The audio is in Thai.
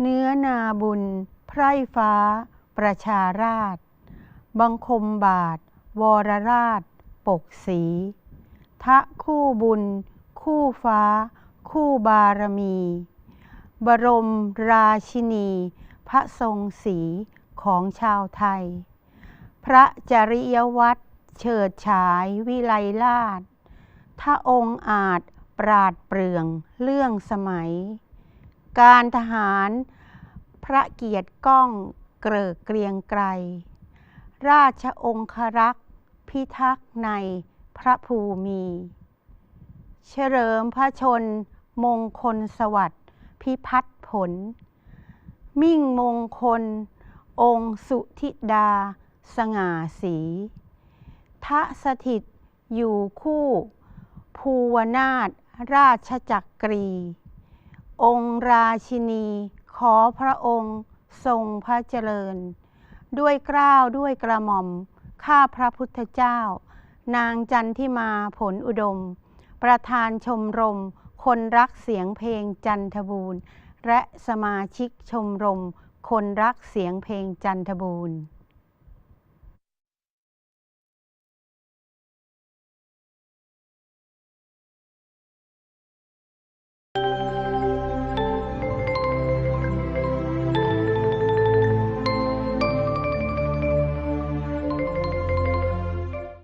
เนื้อนาบุญ ไพร่ฟ้า ประชาราช บังคมบาท วรราช ปกสี ทะคู่บุญ คู่ฟ้า คู่บารมี บรมราชินี พระทรงศรีของชาวไทย พระจริยวัตรเฉิดฉายวิไลลาศถ้าองค์อาจปราดเปรื่องเรื่องสมัย การทหาร พระเกียรติก้องเกริกเกรียงไกรราชองครักษ์พิทักษ์ในพระภูมิ เฉลิมพระชน มงคลสวัสดิ์พิพัฒน์ผล มิ่งมงคล องค์สุธิดา สง่าสีทะสถิตอยู่คู่ ภูวนาถราชจักรี องค์ราชินี ขอพระองค์ทรงพระเจริญ ด้วยเกล้าวด้วยกระหม่อม ข้าพระพุทธเจ้า นางจันทิมาผลอุดม ประธานชมรม คนรักเสียงเพลงจันทบูรณ์ และสมาชิกชมรม คนรักเสียงเพลงจันทบูรณ์